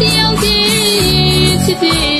တယောက်တည်းဖြစ်ဖြစ်